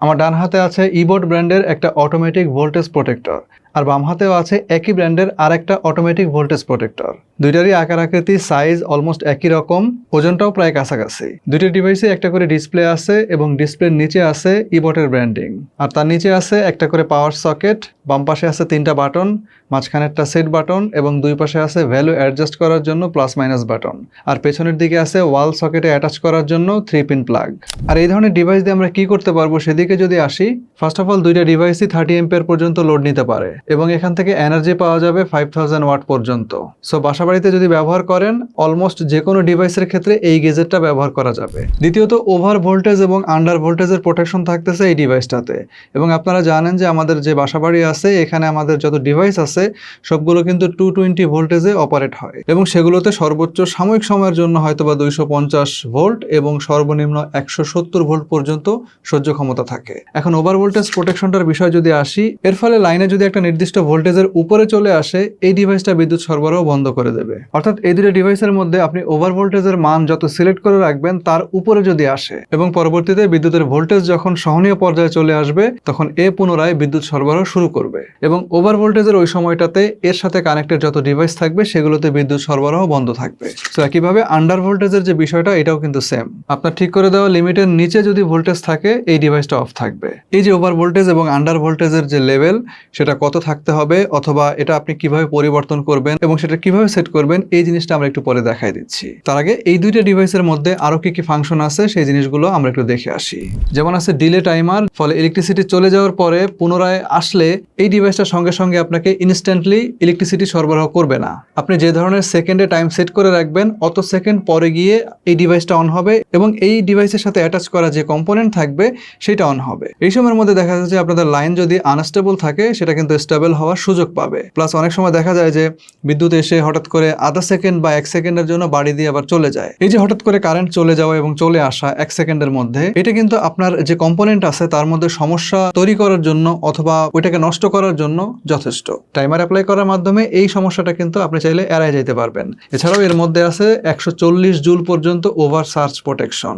আমার ডান হাতে আছে ইবোর্ড ব্র্যান্ডের একটা অটোমেটিক ভোল্টেজ প্রোটেক্টর আর বাম হাতেও আছে একই ব্র্যান্ডের আর একটা অটোমেটিক ভোল্টেজ প্রোটেক্টর দুইটারই আকার আকৃতি সাইজ অলমোস্ট একই রকম, ওজনটাও প্রায় কাছাকাছি। দুইটা ডিভাইসে একটা করে ডিসপ্লে আছে এবং ডিসপ্লের নিচে আছে ইবোর্ডের ব্র্যান্ডিং আর তার নিচে আছে একটা করে পাওয়ার সকেট বাম পাশে আছে তিনটা বাটন মাঝখানে একটা সেট বাটন এবং দুই পাশে আছে ভ্যালু অ্যাডজাস্ট করার জন্য প্লাস মাইনাস বাটন। আর পেছনের দিকে আছে ওয়াল সকেটে অ্যাটাচ করার জন্য থ্রি পিন প্লাগ আর এই ধরনের ডিভাইস দিয়ে আমরা কি করতে পারব সেদিকে যদি আসি ফার্স্ট অফ অল দুইটা ডিভাইসই থার্টি এম্পিয়ার পর্যন্ত লোড নিতে পারে। এবং এখান থেকে এনার্জি পাওয়া যাবে ফাইভ থাউজেন্ড ওয়াট পর্যন্ত। সো বাসা বাড়িতে যদি ব্যবহার করেন অলমোস্ট যে কোনো ডিভাইসের ক্ষেত্রে এই গেজেটটা ব্যবহার করা যাবে। দ্বিতীয়ত ওভার ভোল্টেজ এবং আন্ডার ভোল্টেজের প্রোটেকশন থাকতেছে এই ডিভাইসটাতে এবং আপনারা জানেন যে আমাদের যে বাসাবাড়ি আছে, এখানে আমাদের যত ডিভাইস আছে, সবগুলো কিন্তু টু টোয়েন্টি ভোল্টেজে অপারেট হয়। এবং সেগুলোতে সর্বোচ্চ সাময়িক সময়ের জন্য হয়তো বা দুইশো পঞ্চাশ ভোল্ট এবং সর্বনিম্ন একশো সত্তর ভোল্ট পর্যন্ত সহ্য ক্ষমতা থাকে। এখন ওভার ভোল্টেজ প্রোটেকশনটার বিষয় যদি আসি, এর ফলে লাইনে যদি একটা নির্দিষ্ট ভোল্টেজের উপরে চলে আসে, এই ডিভাইসটা বিদ্যুৎ সরবরাহ বন্ধ করে দেবে। অর্থাৎ এই দুটো ডিভাইসের মধ্যে আপনি ওভার ভোল্টেজের মান যত সিলেক্ট করে রাখবেন, তার উপরে যদি আসে এবং পরবর্তীতে বিদ্যুতের ভোল্টেজ যখন সহনীয় পর্যায়ে চলে আসবে, তখন এ পুনরায় বিদ্যুৎ সরবরাহ শুরু করবে এবং ওভার ভোল্টেজের ওই সময়টাতে এর সাথে কানেক্টেড যত ডিভাইস থাকবে, সেগুলোতে বিদ্যুৎ সরবরাহ বন্ধ থাকবে। তো একইভাবে আন্ডার ভোল্টেজের যে বিষয়টা, এটাও কিন্তু সেম আপনার ঠিক করে দেওয়া লিমিটের নিচে যদি ভোল্টেজ থাকে, এই ডিভাইসটা অফ থাকবে। এই যে ওভার ভোল্টেজ এবং আন্ডার ভোল্টেজের যে লেভেল সেটা কত থাকতে হবে অথবা এটা আপনি কীভাবে পরিবর্তন করবেন এবং সেটা কীভাবে সেট করবেন, এই জিনিসটা আমরা একটু পরে দেখাই দিচ্ছি। তার আগে এই দুইটা ডিভাইসের মধ্যে আরও কি কি ফাংশন আছে সেই জিনিসগুলো আমরা একটু দেখে আসি। যেমন আছে ডিলে টাইমার ফলে ইলেকট্রিসিটি চলে যাওয়ার পরে পুনরায় আসলে এই ডিভাইসটার সঙ্গে সঙ্গে আপনাকে ইনস্ট্যান্টলি ইলেকট্রিসিটি সরবরাহ করবে না। আপনি যে ধরনের সেকেন্ডে টাইম সেট করে রাখবেন, অত সেকেন্ড পরে গিয়ে এই ডিভাইসটা অন হবে এবং এই ডিভাইসের সাথে অ্যাটাচ করা যে কম্পোনেন্ট থাকবে, সেটা অন হবে। এই সময়ের মধ্যে দেখা যাচ্ছে আপনাদের লাইন যদি আনস্টেবল থাকে, সেটা কিন্তু স্টেবল হওয়ার সুযোগ পাবে। প্লাস অনেক সময় দেখা যায় যে বিদ্যুৎ এসে হঠাৎ করে আধা সেকেন্ড বা এক সেকেন্ডের জন্য বাড়ি দিয়ে আবার চলে যায়। এই যে হঠাৎ করে কারেন্ট চলে যাওয়া এবং চলে আসা এক সেকেন্ডের মধ্যে, এটা কিন্তু আপনার যে কম্পোনেন্ট আছে তার মধ্যে সমস্যা তৈরি করার জন্য অথবা ওইটাকে নষ্ট করার জন্য যথেষ্ট। টাইমার অ্যাপ্লাই করার মাধ্যমে এই সমস্যাটা কিন্তু আপনি চাইলে এড়াই যেতে পারবেন। এছাড়াও এর মধ্যে আছে একশো চল্লিশ জুল পর্যন্ত ওভার সার্চ প্রোটেকশন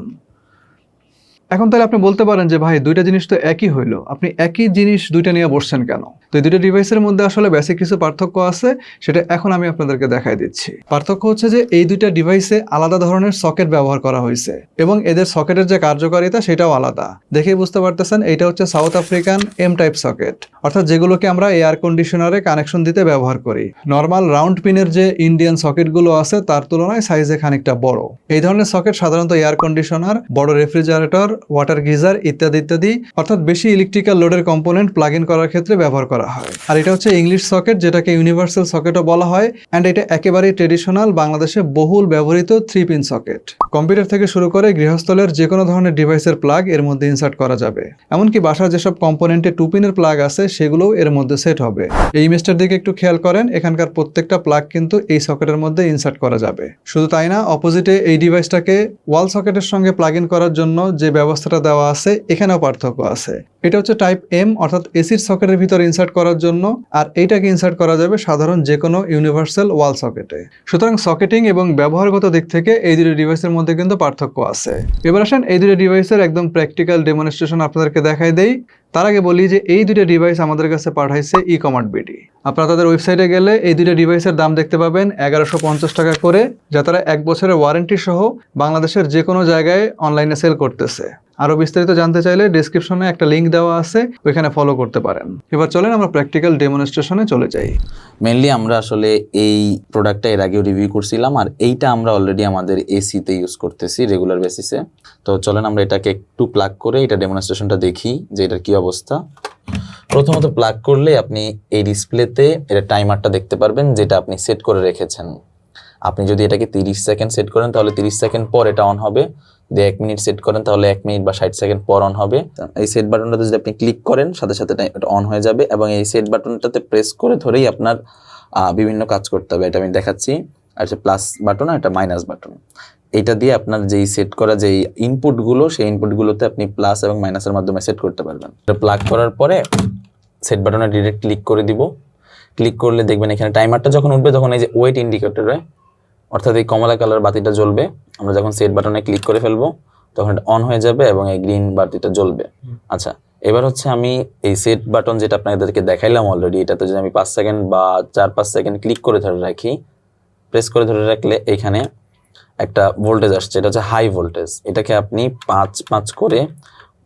এখন তাহলে আপনি বলতে পারেন যে, ভাই, দুইটা জিনিস তো একই হইল। আপনি একই জিনিস দুইটা নিয়ে বসছেন কেন? তো এই দুইটা ডিভাইসের মধ্যে আসলে বেসিক কিছু পার্থক্য আছে, সেটা এখন আমি আপনাদেরকে দেখাই দিচ্ছি। পার্থক্য হচ্ছে যে, এই দুইটা ডিভাইসে আলাদা ধরনের সকেট ব্যবহার করা হয়েছে এবং এদের সকেটের যে কার্যকারিতা, সেটাও আলাদা। দেখেই বুঝতে পারতেছেন এটা হচ্ছে South African M type socket অর্থাৎ যেগুলোকে আমরা এয়ার কন্ডিশনারে কানেকশন দিতে ব্যবহার করি। নর্মাল রাউন্ড পিনের যে ইন্ডিয়ান সকেটগুলো আছে, তার তুলনায় সাইজে খানিকটা বড়। এই ধরনের সকেট সাধারণত এয়ার কন্ডিশনার বড় রেফ্রিজারেটর ওয়াটার গিজার ইত্যাদি ইত্যাদি। অর্থাৎ বেশি ইলেকট্রিক্যাল লোডের কম্পোনেন্ট প্লাগ ইন করার ক্ষেত্রে ব্যবহার করা হয়। আর এটা হচ্ছে ইংলিশ সকেট যেটাকে ইউনিভার্সাল সকেটও বলা হয় অ্যান্ড এটা একেবারেই ট্রেডিশনাল বাংলাদেশে বহুল ব্যবহৃত থ্রি পিন সকেট কম্পিউটার থেকে শুরু করে গৃহস্থলের যে কোনো ধরনের ডিভাইসের প্লাগ এর মধ্যে ইনসার্ট করা যাবে। এমনকি বাসার যেসব কম্পোনেন্টে টু পিনের প্লাগ আছে, সেগুলোও এর মধ্যে সেট হবে। এই ইমেজটার দিকে একটু খেয়াল করেন, এখানকার প্রত্যেকটা প্লাগ কিন্তু এই সকেটের মধ্যে ইনসার্ট করা যাবে। শুধু তাই না অপোজিটে এই ডিভাইসটাকে ওয়াল সকেটের সঙ্গে প্লাগ ইন করার জন্য যে ব্যবস্থাটা দেওয়া আছে এখানেও পার্থক্য আছে। এটা হচ্ছে টাইপ এম অর্থাৎ এসির সকেটের ভিতর ইনসার্ট করার জন্য, আর এইটাকে ইনসার্ট করা যাবে সাধারণ যে কোনো ইউনিভার্সাল ওয়াল সকেটে সুতরাং সকেটিং এবং ব্যবহারগত দিক থেকে এই দুটো ডিভাইসের মধ্যে কিন্তু পার্থক্য আছে। এবার আসেন এই দুটো ডিভাইসের একদম প্র্যাকটিক্যাল ডেমনস্ট্রেশন আপনাদেরকে দেখাই দেই। তার আগে বলি যে এই দুটো ডিভাইস আমাদের কাছে পাঠাইছে ই কমার্ট বিডি আপনারা তাদের ওয়েবসাইটে গেলে এই দুটো ডিভাইসের দাম দেখতে পাবেন এগারোশো পঞ্চাশ টাকা করে, যা তারা এক বছরের ওয়ারেন্টি সহ বাংলাদেশের যে কোনো জায়গায় অনলাইনে সেল করতেছে। আরও বিস্তারিত জানতে চাইলে ডিসক্রিপশনে একটা লিঙ্ক দেওয়া আছে, ওইখানে ফলো করতে পারেন। এবার চলেন আমরা প্র্যাকটিক্যাল ডেমনস্ট্রেশনে চলে যাই। মেনলি আমরা আসলে এই প্রোডাক্টটা এর আগেও রিভিউ করছিলাম, আর এইটা আমরা অলরেডি আমাদের এসিতে ইউজ করতেছি রেগুলার বেসিসে তো চলেন আমরা এটাকে একটু প্লাগ করে এটা ডেমনস্ট্রেশনটা দেখি যে এটার কি অবস্থা। প্রথমত প্লাগ করলে আপনি এই ডিসপ্লেতে এটা টাইমারটা দেখতে পারবেন, যেটা আপনি সেট করে রেখেছেন। আপনি যদি এটাকে তিরিশ সেকেন্ড সেট করেন, তাহলে তিরিশ সেকেন্ড পর এটা অন হবে। যদি এক মিনিট সেট করেন, তাহলে এক মিনিট বা ষাট সেকেন্ড পর অন হবে। এই সেট বাটনটাতে যদি আপনি ক্লিক করেন, সাথে সাথে এটা- অন হয়ে যাবে এবং এই সেট বাটনটাতে প্রেস করে ধরেই আপনার বিভিন্ন কাজ করতে হবে। এটা আমি দেখাচ্ছি। আর প্লাস বাটন আর এটা মাইনাস বাটন এটা দিয়ে আপনার যেই সেট করা যেই ইনপুটগুলো সেই ইনপুটগুলোতে আপনি প্লাস এবং মাইনাসের মাধ্যমে সেট করতে পারবেন। এটা প্লাগ করার পরে সেট বাটনে ডিরেক্ট ক্লিক করে দিব। ক্লিক করলে দেখবেন এখানে টাইমারটা যখন উঠবে, তখন এই যে ওয়েট ইন্ডিকেটরে অর্থাৎ এই কমলা কালার বাতিটা জ্বলবে। আমরা যখন সেট বাটনে ক্লিক করে ফেলব তখন এটা অন হয়ে যাবে এবং এই গ্রিন বাতিটা জ্বলবে। আচ্ছা এবার হচ্ছে আমি এই সেট বাটন যেটা আপনাদেরকে দেখাইলাম অলরেডি এটাতে যদি আমি পাঁচ সেকেন্ড বা চার পাঁচ সেকেন্ড ক্লিক করে ধরে রাখি প্রেস করে ধরে রাখলে এখানে একটা ভোল্টেজ আসছে এটা হচ্ছে হাই ভোল্টেজ এটাকে আপনি পাঁচ পাঁচ করে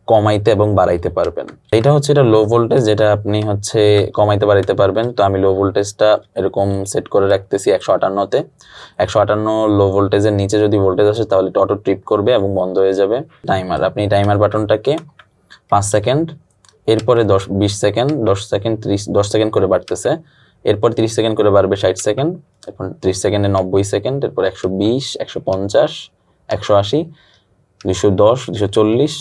কমাইতে এবং বাড়াইতে পারবেন। এটা হচ্ছে এটা লো ভোল্টেজ যেটা আপনি হচ্ছে কমাইতে বাড়াইতে পারবেন। তো আমি লো ভোল্টেজটা এরকম সেট করে রাখতেছি একশো আটান্নতে। একশো আটান্ন লো ভোল্টেজের নিচে যদি ভোল্টেজ আসে, তাহলে এটা অটো ট্রিপ করবে এবং বন্ধ হয়ে যাবে। টাইমার আপনি টাইমার বাটনটাকে পাঁচ সেকেন্ড এরপরে দশ, বিশ সেকেন্ড দশ সেকেন্ড ত্রিশ, দশ সেকেন্ড করে বাড়তেছে। এরপর তিরিশ সেকেন্ড করে বাড়বে ষাট সেকেন্ড এখন ত্রিশ সেকেন্ডে নব্বই সেকেন্ড এরপর একশো বিশ, একশো পঞ্চাশ, একশো আশি দুশো দশ দুশো চল্লিশ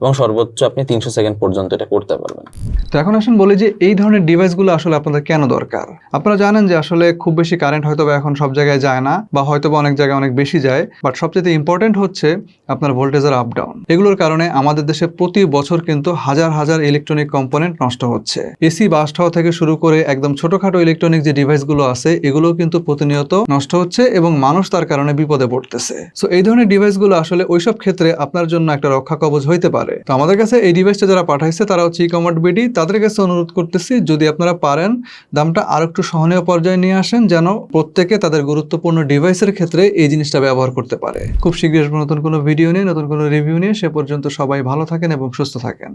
এবং সর্বোচ্চ আপনি তিনশো সেকেন্ড পর্যন্ত এটা করতে পারবেন। তো এখন আসুন বলি যে এই ধরনের ডিভাইসগুলো আসলে আপনাদের কেন দরকার? আপনারা জানেন যে আসলে খুব বেশি কারেন্ট হয়তো এখন সব জায়গায় যায় না বা হয়তো বা অনেক জায়গায় অনেক বেশি যায় বাট সবচেয়ে ইম্পর্টেন্ট হচ্ছে আপনার ভোল্টেজের আপ ডাউন এগুলোর কারণে আমাদের দেশে প্রতি বছর কিন্তু হাজার হাজার ইলেকট্রনিক কম্পোনেন্ট নষ্ট হচ্ছে। এসি বাস্ট হওয়া থেকে শুরু করে একদম ছোটখাটো ইলেকট্রনিক যে ডিভাইসগুলো আছে এগুলো কিন্তু প্রতিনিয়ত নষ্ট হচ্ছে এবং মানুষ তার কারণে বিপদে পড়তেছে। সো এই ধরনের ডিভাইসগুলো আসলে ওইসব ক্ষেত্রে আপনার জন্য একটা রক্ষা কবচ হইতে পারে। তো আমাদের কাছে এই ডিভাইসটা যারা পাঠাইছে তারা হচ্ছে ই কমার্ট বিডি তাদের কাছে অনুরোধ করতেছি, যদি আপনারা পারেন দামটা আর একটু সহনীয় পর্যায়ে নিয়ে আসেন, যেন প্রত্যেকে তাদের গুরুত্বপূর্ণ ডিভাইসের ক্ষেত্রে এই জিনিসটা ব্যবহার করতে পারে। খুব শীঘ্রই আসব নতুন কোনো ভিডিও নিয়ে, নতুন কোনো রিভিউ নিয়ে, সে পর্যন্ত সবাই ভালো থাকেন এবং সুস্থ থাকেন।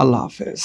আল্লাহ হাফেজ।